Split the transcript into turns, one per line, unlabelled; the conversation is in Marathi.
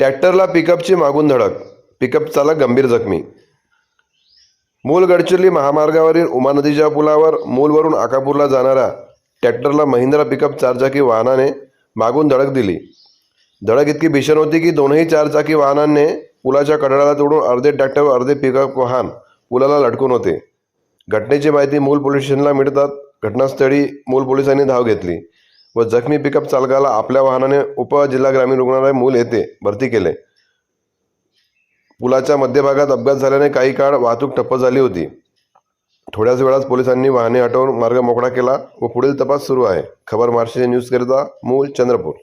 ट्रॅक्टरला पिकअपची मागून धडक. पिकअप चालक गंभीर जखमी. मूल गडचिरोली महामार्गावरील उमा नदीच्या पुलावर मूलवरून आकापूरला जाणाऱ्या ट्रॅक्टरला महिंद्रा पिकअप चारचाकी वाहनाने मागून धडक दिली. धडक इतकी भीषण होती की दोनही चारचाकी वाहनांनी पुलाच्या कडाला तोडून अर्धे ट्रॅक्टर व अर्धे पिकअप वाहन पुलाला लटकून होते. घटनेची माहिती मूल पोलीस स्टेशनला मिळतात. घटनास्थळी मूल पोलिसांनी धाव घेतली. व जखमी पिकअप चालकाला आपल्या वाहनाने उपजिल्हा ग्रामीण रुग्णालय मूल येथे भरती केले. पुलाच्या मध्यभागात अपघात झाल्याने काही काळ वाहतूक ठप्प झाली होती. थोड्याच वेळात पोलिसांनी वाहने हटवून मार्ग मोकळा केला व पुढील तपास सुरू आहे. खबर महाराष्ट्र न्यूजकरिता मूल चंद्रपूर.